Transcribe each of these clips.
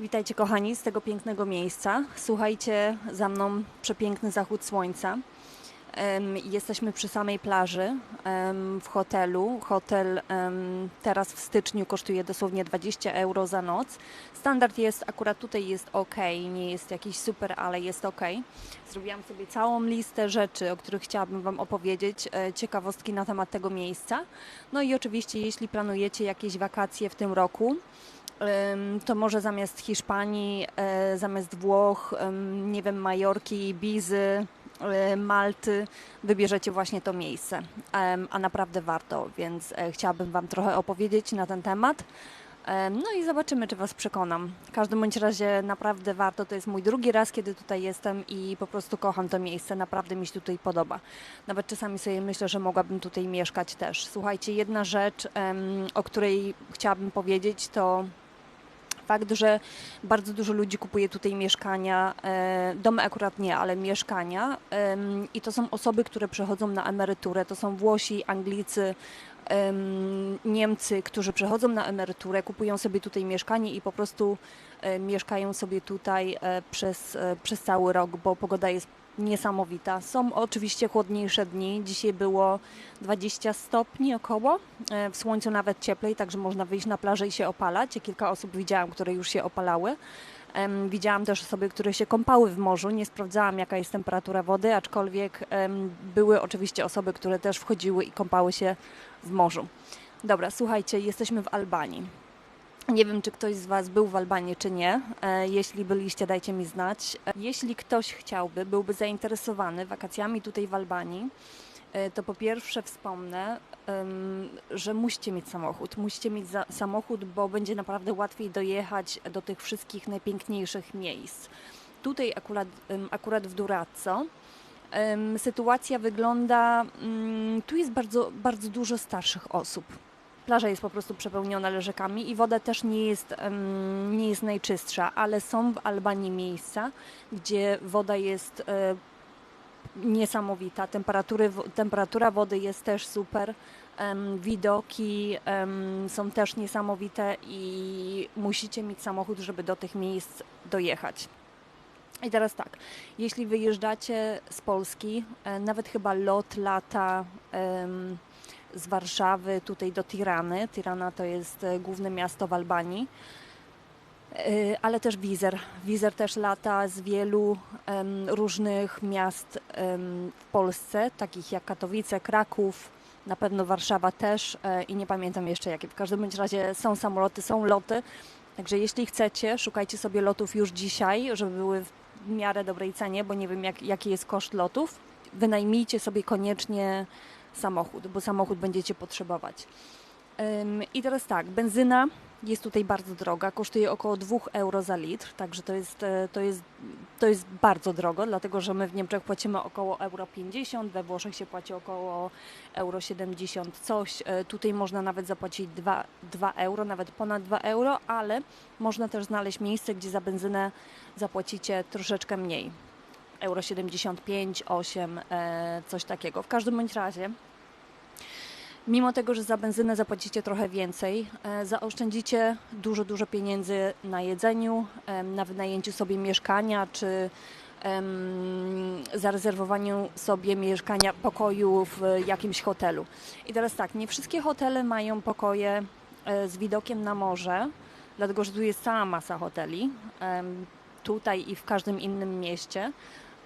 Witajcie kochani z tego pięknego miejsca. Słuchajcie za mną przepiękny zachód słońca. Jesteśmy przy samej plaży w hotelu. Hotel teraz w styczniu kosztuje dosłownie 20 euro za noc. Standard jest, akurat tutaj jest ok, nie jest jakiś super, ale jest ok. Zrobiłam sobie całą listę rzeczy, o których chciałabym Wam opowiedzieć, e, ciekawostki na temat tego miejsca. No i oczywiście, jeśli planujecie jakieś wakacje w tym roku, to może zamiast Hiszpanii, e, zamiast Włoch, nie wiem, Majorki, Ibizy, e, Malty, wybierzecie właśnie to miejsce. A naprawdę warto, więc e, chciałabym Wam trochę opowiedzieć na ten temat. Em, No i zobaczymy, czy Was przekonam. W każdym bądź razie naprawdę warto. To jest mój drugi raz, kiedy tutaj jestem i po prostu kocham to miejsce. Naprawdę mi się tutaj podoba. Nawet czasami sobie myślę, że mogłabym tutaj mieszkać też. Słuchajcie, jedna rzecz, o której chciałabym powiedzieć, to fakt, że bardzo dużo ludzi kupuje tutaj mieszkania, e, domy akurat nie, ale mieszkania i to są osoby, które przechodzą na emeryturę, to są Włosi, Anglicy, Niemcy, którzy przechodzą na emeryturę, kupują sobie tutaj mieszkanie i po prostu e, mieszkają sobie tutaj e, przez, e, przez cały rok, bo pogoda jest niesamowita. Są oczywiście chłodniejsze dni. Dzisiaj było 20 stopni około, w słońcu nawet cieplej, także można wyjść na plażę i się opalać. Ja kilka osób widziałam, które już się opalały. Widziałam też osoby, które się kąpały w morzu. Nie sprawdzałam, jaka jest temperatura wody, aczkolwiek były oczywiście osoby, które też wchodziły i kąpały się w morzu. Dobra, słuchajcie, jesteśmy w Albanii. Nie wiem, czy ktoś z Was był w Albanii, czy nie. E, Jeśli byliście, dajcie mi znać. E, Jeśli ktoś chciałby, byłby zainteresowany wakacjami tutaj w Albanii, to po pierwsze wspomnę, że musicie mieć samochód. Musicie mieć samochód, bo będzie naprawdę łatwiej dojechać do tych wszystkich najpiękniejszych miejsc. Tutaj akurat, akurat w Durazzo em, sytuacja wygląda, mm, tu jest bardzo, bardzo dużo starszych osób. Plaża jest po prostu przepełniona leżakami i woda też nie jest, nie jest najczystsza, ale są w Albanii miejsca, gdzie woda jest e, niesamowita. Temperatury, temperatura wody jest też super. Widoki są też niesamowite i musicie mieć samochód, żeby do tych miejsc dojechać. I teraz tak, jeśli wyjeżdżacie z Polski, e, nawet chyba lot lata z Warszawy tutaj do Tirany. Tirana to jest e, główne miasto w Albanii. E, Ale też Wizer. Wizer też lata z wielu różnych miast w Polsce, takich jak Katowice, Kraków, na pewno Warszawa też e, i nie pamiętam jeszcze jakie. W każdym razie są samoloty, są loty. Także jeśli chcecie, szukajcie sobie lotów już dzisiaj, żeby były w miarę dobrej cenie, bo nie wiem jak, jaki jest koszt lotów. Wynajmijcie sobie koniecznie samochód, bo samochód będziecie potrzebować. I teraz tak, benzyna jest tutaj bardzo droga, kosztuje około 2 euro za litr, także to jest, e, to jest, to jest bardzo drogo, dlatego że my w Niemczech płacimy około euro 50, we Włoszech się płaci około euro 70 coś. E, Tutaj można nawet zapłacić 2, 2 euro, nawet ponad 2 euro, ale można też znaleźć miejsce, gdzie za benzynę zapłacicie troszeczkę mniej. Euro 75, 8, e, coś takiego. W każdym bądź razie Mimo tego, że za benzynę zapłacicie trochę więcej, e, zaoszczędzicie dużo, dużo pieniędzy na jedzeniu, na wynajęciu sobie mieszkania czy zarezerwowaniu sobie mieszkania, pokoju w jakimś hotelu. I teraz tak, nie wszystkie hotele mają pokoje e, z widokiem na morze, dlatego że tu jest cała masa hoteli, tutaj i w każdym innym mieście.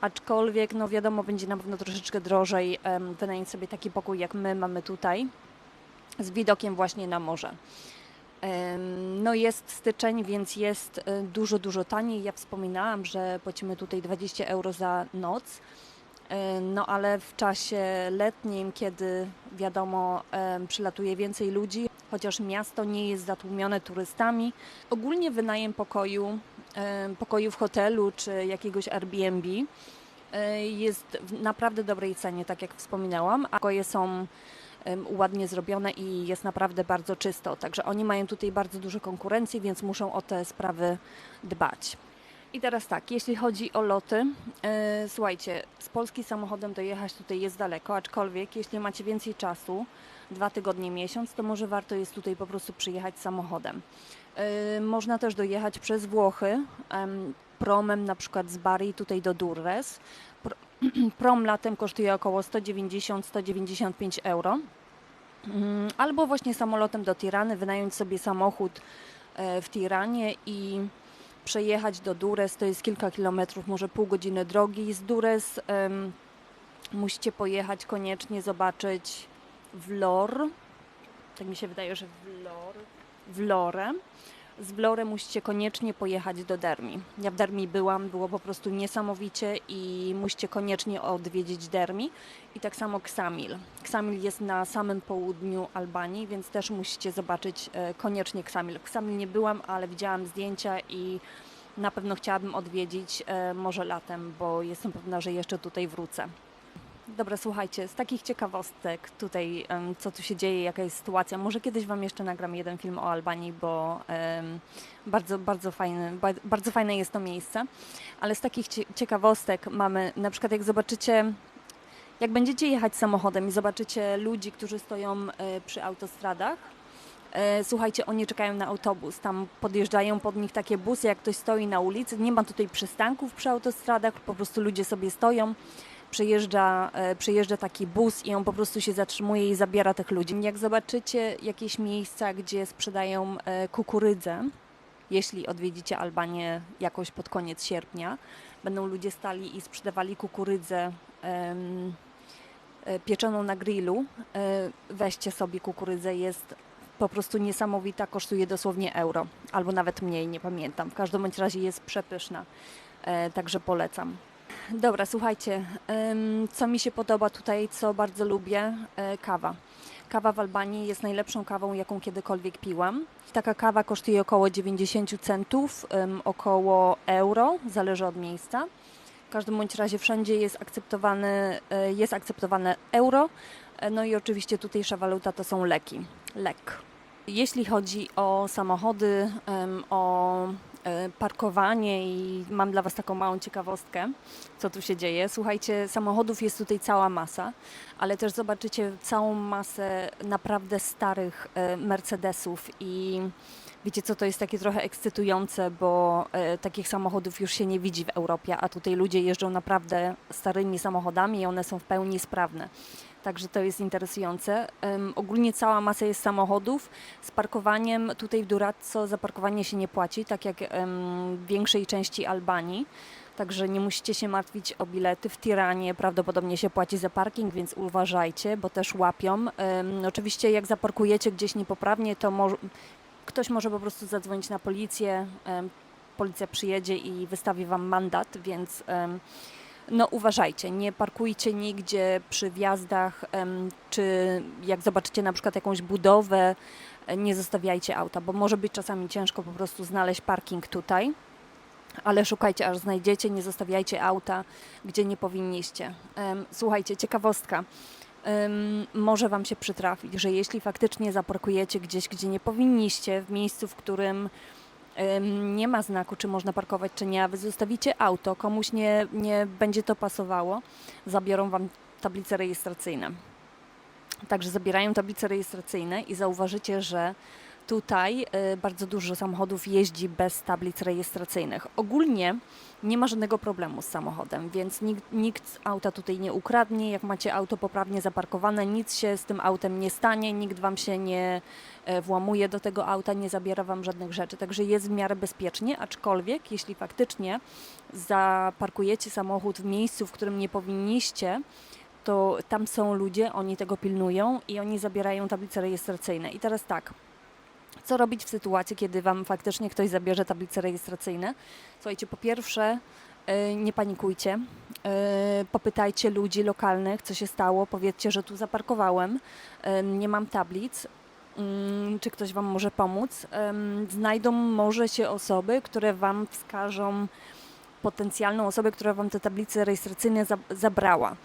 Aczkolwiek, no wiadomo, będzie na pewno troszeczkę drożej wynająć sobie taki pokój, jak my mamy tutaj, z widokiem właśnie na morze. No jest styczeń, więc jest e, dużo, dużo taniej. Ja wspominałam, że płacimy tutaj 20 euro za noc. E, No ale w czasie letnim, kiedy wiadomo, przylatuje więcej ludzi, chociaż miasto nie jest zatłumione turystami, ogólnie wynajem pokoju, pokoju w hotelu czy jakiegoś Airbnb jest w naprawdę dobrej cenie, tak jak wspominałam. A pokoje są ładnie zrobione i jest naprawdę bardzo czysto. Także oni mają tutaj bardzo dużo konkurencji, więc muszą o te sprawy dbać. I teraz tak, jeśli chodzi o loty, słuchajcie, z Polski samochodem dojechać tutaj jest daleko, aczkolwiek jeśli macie więcej czasu, dwa tygodnie, miesiąc, to może warto jest tutaj po prostu przyjechać samochodem. E, można też dojechać przez Włochy, em, promem na przykład z Bari tutaj do Durres. Pr- Prom latem kosztuje około 190-195 euro. Mm, Albo właśnie samolotem do Tirany, wynająć sobie samochód e, w Tiranie i przejechać do Dures, to jest kilka kilometrów, może pół godziny drogi. Z Dures em, musicie pojechać koniecznie zobaczyć Vlor. Tak mi się wydaje, że Vlor. Vlorę. Z Vlorę musicie koniecznie pojechać do Dermi. Ja w Dermi byłam, było po prostu niesamowicie i musicie koniecznie odwiedzić Dermi. I tak samo Ksamil. Ksamil jest na samym południu Albanii, więc też musicie zobaczyć e, koniecznie Ksamil. Ksamil nie byłam, ale widziałam zdjęcia i na pewno chciałabym odwiedzić e, może latem, bo jestem pewna, że jeszcze tutaj wrócę. Dobra, słuchajcie, z takich ciekawostek tutaj, co tu się dzieje, jaka jest sytuacja, może kiedyś Wam jeszcze nagram jeden film o Albanii, bo bardzo, bardzo, fajny, ba- bardzo fajne jest to miejsce, ale z takich cie- ciekawostek mamy, na przykład jak zobaczycie, jak będziecie jechać samochodem i zobaczycie ludzi, którzy stoją e, przy autostradach, E, Słuchajcie, oni czekają na autobus. Tam podjeżdżają pod nich takie busy, jak ktoś stoi na ulicy. Nie ma tutaj przystanków przy autostradach, po prostu ludzie sobie stoją. Przejeżdża, e, przejeżdża taki bus i on po prostu się zatrzymuje i zabiera tych ludzi. Jak zobaczycie jakieś miejsca, gdzie sprzedają e, kukurydzę, jeśli odwiedzicie Albanię jakoś pod koniec sierpnia, będą ludzie stali i sprzedawali kukurydzę e, pieczoną na grillu. Weźcie sobie kukurydzę, jest po prostu niesamowita, kosztuje dosłownie euro, albo nawet mniej, nie pamiętam. W każdym bądź razie jest przepyszna, także polecam. Dobra, słuchajcie, co mi się podoba tutaj, co bardzo lubię, e, kawa. Kawa w Albanii jest najlepszą kawą, jaką kiedykolwiek piłam. Taka kawa kosztuje około 90 centów, około euro, zależy od miejsca. W każdym bądź razie wszędzie jest akceptowany, e, jest akceptowane euro, e, no i oczywiście tutejsza waluta to są leki, lek. Jeśli chodzi o samochody, o parkowanie i mam dla Was taką małą ciekawostkę, co tu się dzieje. Słuchajcie, samochodów jest tutaj cała masa, ale też zobaczycie całą masę naprawdę starych e, Mercedesów i wiecie co, to jest takie trochę ekscytujące, bo e, takich samochodów już się nie widzi w Europie, a tutaj ludzie jeżdżą naprawdę starymi samochodami i one są w pełni sprawne. Także to jest interesujące. Em, ogólnie cała masa jest samochodów. Z parkowaniem tutaj w Durazzo za parkowanie się nie płaci, tak jak em, w większej części Albanii. Także nie musicie się martwić o bilety. W Tiranie prawdopodobnie się płaci za parking, więc uważajcie, bo też łapią. Em, oczywiście jak zaparkujecie gdzieś niepoprawnie, to może, ktoś może po prostu zadzwonić na policję. Em, policja przyjedzie i wystawi wam mandat, więc em, no uważajcie, nie parkujcie nigdzie przy wjazdach, czy jak zobaczycie na przykład jakąś budowę, e, nie zostawiajcie auta, bo może być czasami ciężko po prostu znaleźć parking tutaj. Ale szukajcie, aż znajdziecie, nie zostawiajcie auta, gdzie nie powinniście. Słuchajcie, ciekawostka. Może Wam się przytrafić, że jeśli faktycznie zaparkujecie gdzieś, gdzie nie powinniście, w miejscu, w którym nie ma znaku, czy można parkować, czy nie, a wy zostawicie auto, komuś nie, nie będzie to pasowało, zabiorą wam tablice rejestracyjne. Także zabierają tablice rejestracyjne i zauważycie, że tutaj y, bardzo dużo samochodów jeździ bez tablic rejestracyjnych. Ogólnie nie ma żadnego problemu z samochodem, więc nikt, nikt auta tutaj nie ukradnie. Jak macie auto poprawnie zaparkowane, nic się z tym autem nie stanie, nikt wam się nie e, włamuje do tego auta, nie zabiera wam żadnych rzeczy. Także jest w miarę bezpiecznie, aczkolwiek jeśli faktycznie zaparkujecie samochód w miejscu, w którym nie powinniście, to tam są ludzie, oni tego pilnują i oni zabierają tablice rejestracyjne. I teraz tak, co robić w sytuacji, kiedy Wam faktycznie ktoś zabierze tablice rejestracyjne? Słuchajcie, po pierwsze, y, nie panikujcie. y, Popytajcie ludzi lokalnych, co się stało. Powiedzcie, że tu zaparkowałem, y, nie mam tablic. mm, Czy ktoś Wam może pomóc? Znajdą może się osoby, które Wam wskażą potencjalną osobę, która Wam te tablice rejestracyjne za- zabrała.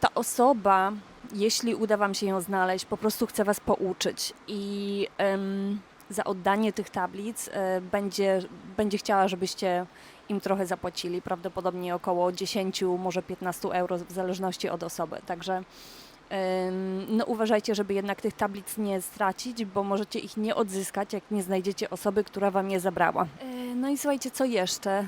Ta osoba jeśli uda Wam się ją znaleźć, po prostu chcę Was pouczyć i za oddanie tych tablic e, będzie, będzie chciała, żebyście im trochę zapłacili, prawdopodobnie około 10, może 15 euro, w zależności od osoby. Także No uważajcie, żeby jednak tych tablic nie stracić, bo możecie ich nie odzyskać, jak nie znajdziecie osoby, która wam je zabrała. No i słuchajcie, co jeszcze?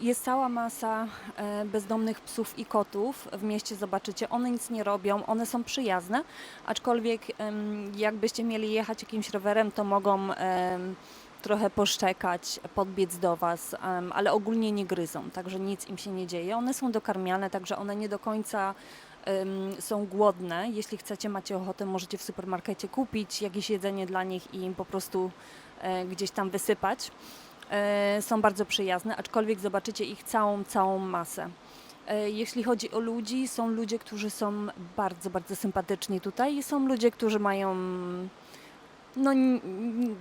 Jest cała masa e, bezdomnych psów i kotów w mieście, zobaczycie. One nic nie robią, one są przyjazne, aczkolwiek jakbyście mieli jechać jakimś rowerem, to mogą trochę poszczekać, podbiec do Was, ale ogólnie nie gryzą, także nic im się nie dzieje. One są dokarmiane, także one nie do końca są głodne. Jeśli chcecie, macie ochotę, możecie w supermarkecie kupić jakieś jedzenie dla nich i im po prostu e, gdzieś tam wysypać. E, są bardzo przyjazne, aczkolwiek zobaczycie ich całą, całą masę. E, Jeśli chodzi o ludzi, są ludzie, którzy są bardzo, bardzo sympatyczni tutaj i są ludzie, którzy mają no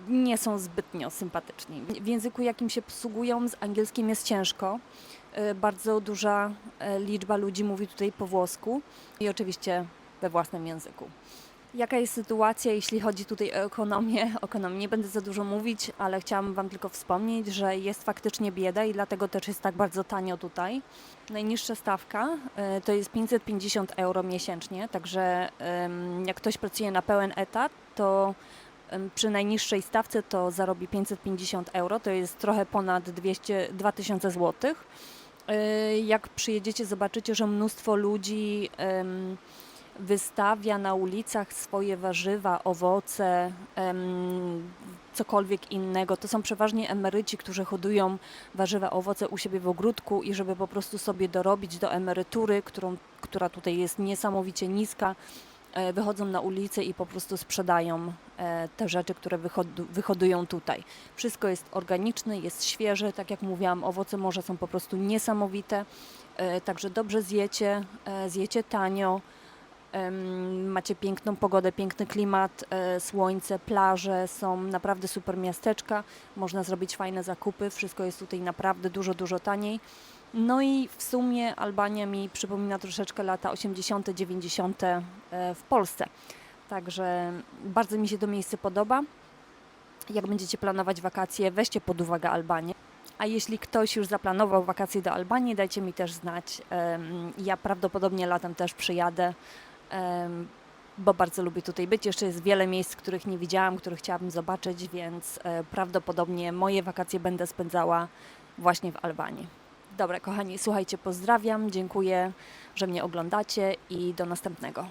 nie są zbytnio sympatyczni. W języku, jakim się posługują, z angielskim jest ciężko. E, Bardzo duża liczba ludzi mówi tutaj po włosku i oczywiście we własnym języku. Jaka jest sytuacja, jeśli chodzi tutaj o ekonomię? O ekonomii nie będę za dużo mówić, ale chciałam Wam tylko wspomnieć, że jest faktycznie bieda i dlatego też jest tak bardzo tanio tutaj. Najniższa stawka e, to jest 550 euro miesięcznie, także jak ktoś pracuje na pełen etat, to przy najniższej stawce to zarobi 550 euro, to jest trochę ponad 200, 2000 zł. Jak przyjedziecie, zobaczycie, że mnóstwo ludzi wystawia na ulicach swoje warzywa, owoce, em, cokolwiek innego. To są przeważnie emeryci, którzy hodują warzywa, owoce u siebie w ogródku i żeby po prostu sobie dorobić do emerytury, którą, która tutaj jest niesamowicie niska, e, wychodzą na ulicę i po prostu sprzedają e, te rzeczy, które wyhodu- wyhodują tutaj. Wszystko jest organiczne, jest świeże, tak jak mówiłam, owoce morza są po prostu niesamowite, e, także dobrze zjecie, e, zjecie tanio, Macie piękną pogodę, piękny klimat, e, słońce, plaże, są naprawdę super miasteczka. Można zrobić fajne zakupy, wszystko jest tutaj naprawdę dużo, dużo taniej. No i w sumie Albania mi przypomina troszeczkę lata 80., 90. e, w Polsce. Także bardzo mi się to miejsce podoba. Jak będziecie planować wakacje, weźcie pod uwagę Albanię. A jeśli ktoś już zaplanował wakacje do Albanii, dajcie mi też znać. Ja prawdopodobnie latem też przyjadę bo bardzo lubię tutaj być. Jeszcze jest wiele miejsc, których nie widziałam, które chciałabym zobaczyć, więc e, prawdopodobnie moje wakacje będę spędzała właśnie w Albanii. Dobra, kochani, słuchajcie, pozdrawiam, dziękuję, że mnie oglądacie i do następnego.